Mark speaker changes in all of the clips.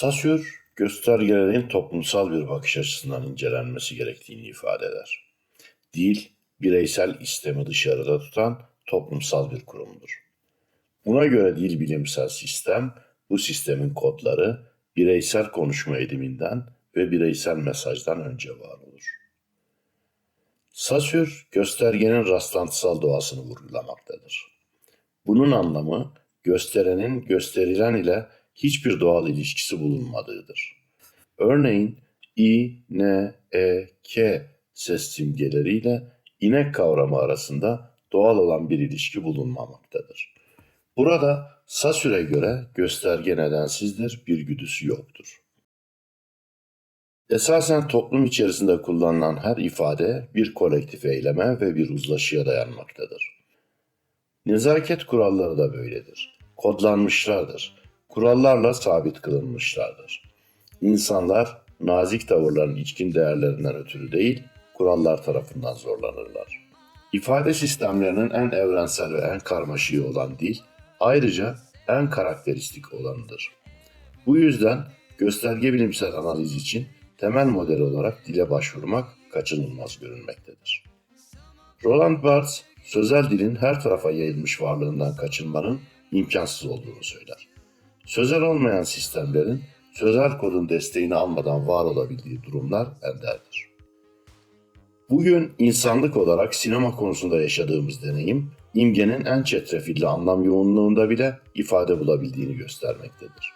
Speaker 1: Saussure, göstergelerin toplumsal bir bakış açısından incelenmesi gerektiğini ifade eder. Dil, bireysel istemi dışarıda tutan toplumsal bir kurumdur. Buna göre dil bilimsel sistem, bu sistemin kodları bireysel konuşma ediminden ve bireysel mesajdan önce var olur. Saussure, göstergenin rastlantısal doğasını vurgulamaktadır. Bunun anlamı, gösterenin gösterilen ile hiçbir doğal ilişkisi bulunmadığıdır. Örneğin i, n, e, k ses simgeleriyle inek kavramı arasında doğal olan bir ilişki bulunmamaktadır. Burada Sassoure'e göre gösterge nedensizdir, bir güdüsü yoktur. Esasen toplum içerisinde kullanılan her ifade bir kolektif eyleme ve bir uzlaşıya dayanmaktadır. Nezaket kuralları da böyledir. Kodlanmışlardır. Kurallarla sabit kılınmışlardır. İnsanlar nazik tavırların içkin değerlerinden ötürü değil, kurallar tarafından zorlanırlar. İfade sistemlerinin en evrensel ve en karmaşığı olan dil, ayrıca en karakteristik olanıdır. Bu yüzden gösterge bilimsel analiz için temel model olarak dile başvurmak kaçınılmaz görünmektedir. Roland Barthes, sözel dilin her tarafa yayılmış varlığından kaçınmanın imkansız olduğunu söyler. Sözel olmayan sistemlerin sözel kodun desteğini almadan var olabildiği durumlar enderdir. Bugün insanlık olarak sinema konusunda yaşadığımız deneyim, imgenin en çetrefilli anlam yoğunluğunda bile ifade bulabildiğini göstermektedir.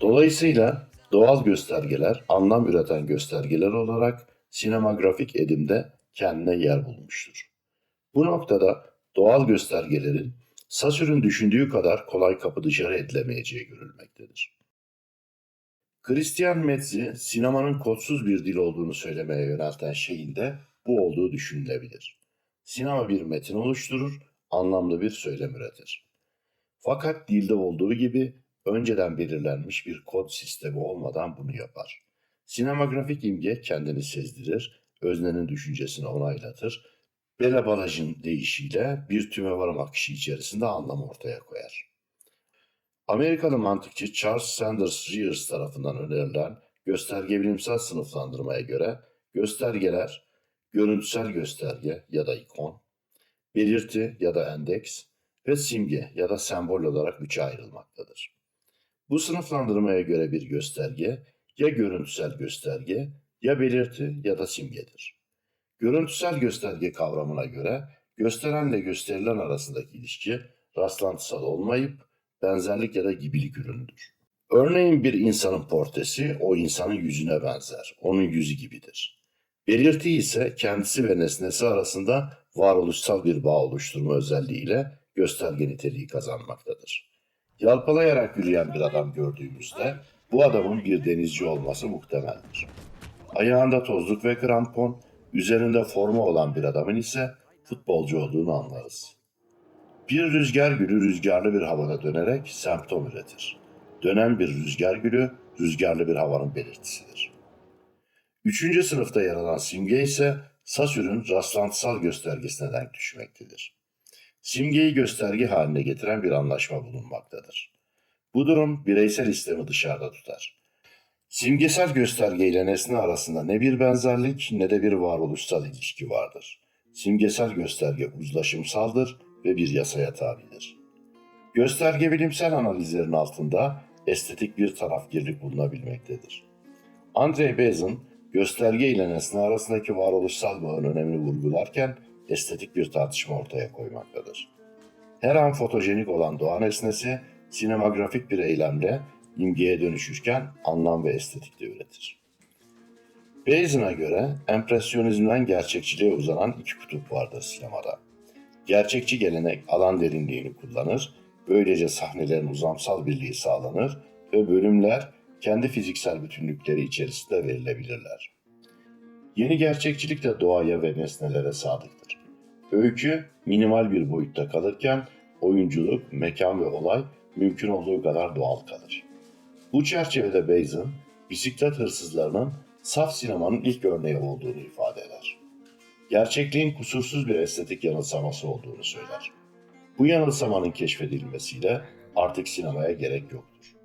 Speaker 1: Dolayısıyla doğal göstergeler, anlam üreten göstergeler olarak sinemografik edimde kendine yer bulmuştur. Bu noktada doğal göstergelerin Sassoure'un düşündüğü kadar kolay kapı dışarı edilemeyeceği görülmektedir. Christian Metz'i sinemanın kodsuz bir dil olduğunu söylemeye yönelten şeyin de bu olduğu düşünülebilir. Sinema bir metin oluşturur, anlamlı bir söylem üretir. Fakat dilde olduğu gibi önceden belirlenmiş bir kod sistemi olmadan bunu yapar. Sinemografik imge kendini sezdirir, öznenin düşüncesini onaylatır, belebalajın deyişiyle bir tümevarım akışı içerisinde anlam ortaya koyar. Amerikalı mantıkçı Charles Sanders Rears tarafından önerilen gösterge bilimsel sınıflandırmaya göre göstergeler görüntüsel gösterge ya da ikon, belirti ya da endeks ve simge ya da sembol olarak üçe ayrılmaktadır. Bu sınıflandırmaya göre bir gösterge ya görüntüsel gösterge ya belirti ya da simgedir. Görüntüsel gösterge kavramına göre gösterenle gösterilen arasındaki ilişki rastlantısal olmayıp benzerlik ya da gibilik ürünüdür. Örneğin bir insanın portresi o insanın yüzüne benzer, onun yüzü gibidir. Belirti ise kendisi ve nesnesi arasında varoluşsal bir bağ oluşturma özelliğiyle gösterge niteliği kazanmaktadır. Yalpalayarak yürüyen bir adam gördüğümüzde bu adamın bir denizci olması muhtemeldir. Ayağında tozluk ve krampon, üzerinde forma olan bir adamın ise futbolcu olduğunu anlarız. Bir rüzgar gülü rüzgarlı bir havada dönerek semptom üretir. Dönen bir rüzgar gülü rüzgarlı bir havanın belirtisidir. Üçüncü sınıfta yer alan simge ise Sassoure'un rastlantısal göstergesine denk düşmektedir. Simgeyi gösterge haline getiren bir anlaşma bulunmaktadır. Bu durum bireysel istemi dışarıda tutar. Simgesel gösterge ile nesne arasında ne bir benzerlik ne de bir varoluşsal ilişki vardır. Simgesel gösterge uzlaşımsaldır ve bir yasaya tabidir. Gösterge bilimsel analizlerin altında estetik bir tarafgirlik bulunabilmektedir. Andrei Bazin, gösterge ile nesne arasındaki varoluşsal bağın önemini vurgularken estetik bir tartışma ortaya koymaktadır. Her an fotojenik olan doğa nesnesi sinemografik bir eylemle imgeye dönüşürken anlam ve estetik de üretir. Bazin'a göre empresyonizmden gerçekçiliğe uzanan iki kutup vardır sinemada. Gerçekçi gelenek alan derinliğini kullanır, böylece sahnelerin uzamsal birliği sağlanır ve bölümler kendi fiziksel bütünlükleri içerisinde verilebilirler. Yeni gerçekçilik de doğaya ve nesnelere sadıktır. Öykü minimal bir boyutta kalırken oyunculuk, mekan ve olay mümkün olduğu kadar doğal kalır. Bu çerçevede Bazin, bisiklet hırsızlarının saf sinemanın ilk örneği olduğunu ifade eder. Gerçekliğin kusursuz bir estetik yanılsaması olduğunu söyler. Bu yanılsamanın keşfedilmesiyle artık sinemaya gerek yoktur.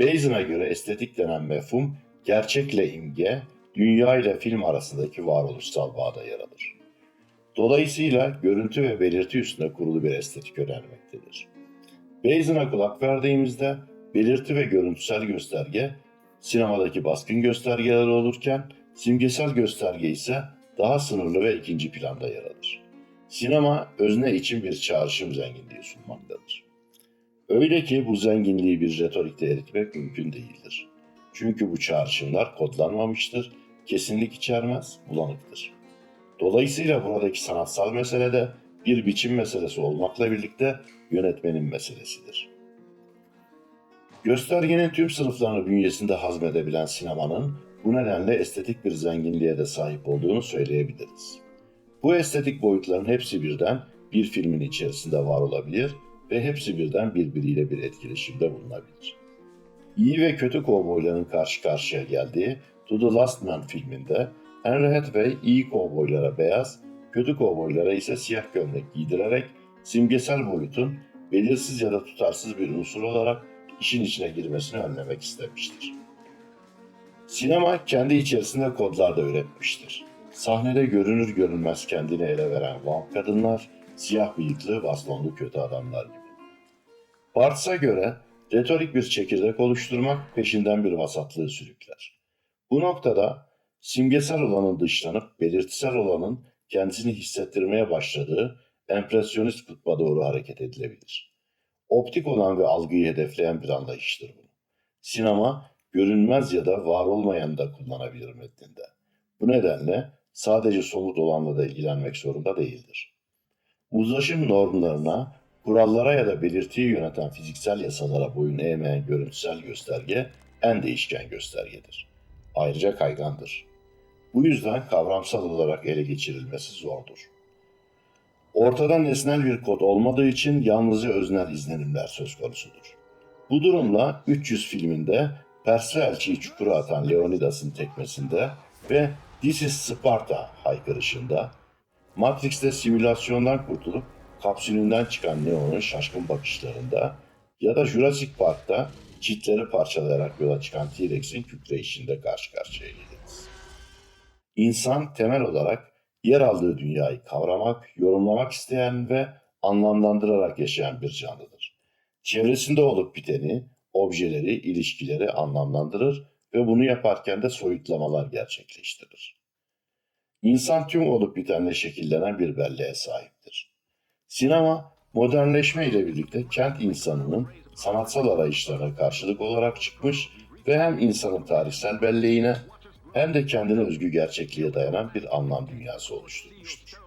Speaker 1: Bazin'a göre estetik denen mefhum, gerçekle imge, dünya ile film arasındaki varoluşsal bağda yer alır. Dolayısıyla görüntü ve belirti üstüne kurulu bir estetik önermektedir. Bazin'a kulak verdiğimizde belirti ve görüntüsel gösterge sinemadaki baskın göstergeler olurken simgesel gösterge ise daha sınırlı ve ikinci planda yer alır. Sinema özne için bir çağrışım zenginliği sunmaktadır. Öyle ki bu zenginliği bir retorikte eritmek mümkün değildir. Çünkü bu çağrışımlar kodlanmamıştır, kesinlik içermez, bulanıktır. Dolayısıyla buradaki sanatsal mesele de bir biçim meselesi olmakla birlikte yönetmenin meselesidir. Göstergenin tüm sınıflarını bünyesinde hazmedebilen sinemanın bu nedenle estetik bir zenginliğe de sahip olduğunu söyleyebiliriz. Bu estetik boyutların hepsi birden bir filmin içerisinde var olabilir ve hepsi birden birbiriyle bir etkileşimde bulunabilir. İyi ve kötü kovboyların karşı karşıya geldiği To the Last Man filminde Henry Hathaway iyi kovboylara beyaz, kötü kovboylara ise siyah gömlek giydirerek simgesel boyutun belirsiz ya da tutarsız bir unsur olarak işin içine girmesini önlemek istemiştir. Sinema kendi içerisinde kodlar da üretmiştir. Sahnede görünür görünmez kendini ele veren vamp kadınlar, siyah bıyıklı, bastonlu kötü adamlar gibi. Bartes'a göre retorik bir çekirdek oluşturmak peşinden bir vasatlığı sürükler. Bu noktada simgesel olanın dışlanıp belirtisel olanın kendisini hissettirmeye başladığı empresyonist kutba doğru hareket edilebilir. Optik olan ve algıyı hedefleyen bir anlayıştır bu. Sinema görünmez ya da var olmayan da kullanabilir metninde. Bu nedenle sadece somut olanla da ilgilenmek zorunda değildir. Uzlaşım normlarına, kurallara ya da belirtiyi yöneten fiziksel yasalara boyun eğmeyen görüntüsel gösterge en değişken göstergedir. Ayrıca kaygandır. Bu yüzden kavramsal olarak ele geçirilmesi zordur. Ortada nesnel bir kod olmadığı için yalnızca öznel izlenimler söz konusudur. Bu durumla 300 filminde Persli elçiyi çukura atan Leonidas'ın tekmesinde ve This is Sparta haykırışında, Matrix'te simülasyondan kurtulup kapsülünden çıkan Neo'nun şaşkın bakışlarında ya da Jurassic Park'ta çitleri parçalayarak yola çıkan T-Rex'in kükreyişinde karşı karşıya geliriz. İnsan temel olarak yer aldığı dünyayı kavramak, yorumlamak isteyen ve anlamlandırarak yaşayan bir canlıdır. Çevresinde olup biteni, objeleri, ilişkileri anlamlandırır ve bunu yaparken de soyutlamalar gerçekleştirir. İnsan tüm olup bitenle şekillenen bir belleğe sahiptir. Sinema, modernleşme ile birlikte kent insanının sanatsal arayışlarına karşılık olarak çıkmış ve hem insanın tarihsel belleğine hem de kendine özgü gerçekliğe dayanan bir anlam dünyası oluşturmuştur.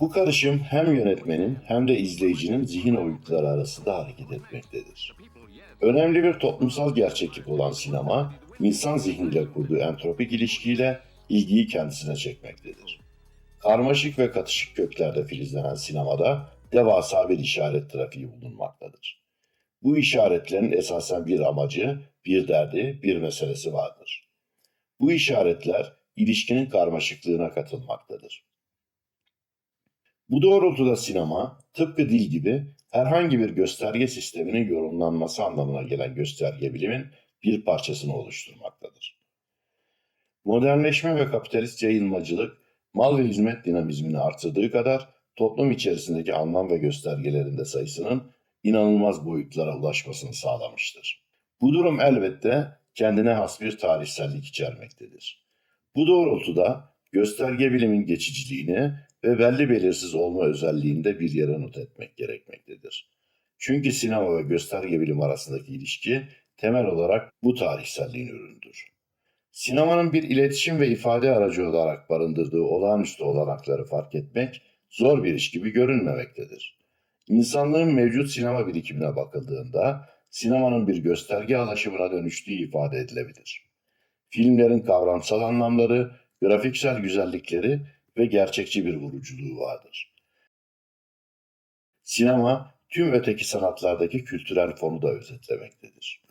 Speaker 1: Bu karışım hem yönetmenin hem de izleyicinin zihin oyukları arasında hareket etmektedir. Önemli bir toplumsal gerçeklik olan sinema, insan zihniyle kurduğu entropik ilişkiyle ilgiyi kendisine çekmektedir. Karmaşık ve katışık köklerde filizlenen sinemada devasa bir işaret trafiği bulunmaktadır. Bu işaretlerin esasen bir amacı, bir derdi, bir meselesi vardır. Bu işaretler ilişkinin karmaşıklığına katılmaktadır. Bu doğrultuda sinema, tıpkı dil gibi herhangi bir gösterge sisteminin yorumlanması anlamına gelen gösterge bilimin bir parçasını oluşturmaktadır. Modernleşme ve kapitalist yayılmacılık, mal ve hizmet dinamizmini artırdığı kadar toplum içerisindeki anlam ve göstergelerin de sayısının inanılmaz boyutlara ulaşmasını sağlamıştır. Bu durum elbette kendine has bir tarihsellik içermektedir. Bu doğrultuda gösterge bilimin geçiciliğini ve belli belirsiz olma özelliğinde bir yere not etmek gerekmektedir. Çünkü sinema ve gösterge bilim arasındaki ilişki temel olarak bu tarihselliğin ürünüdür. Sinemanın bir iletişim ve ifade aracı olarak barındırdığı olağanüstü olanakları fark etmek zor bir iş gibi görünmemektedir. İnsanlığın mevcut sinema birikimine bakıldığında sinemanın bir gösterge alaşımına dönüştüğü ifade edilebilir. Filmlerin kavramsal anlamları, grafiksel güzellikleri ve gerçekçi bir vuruculuğu vardır. Sinema tüm öteki sanatlardaki kültürel fonu da özetlemektedir.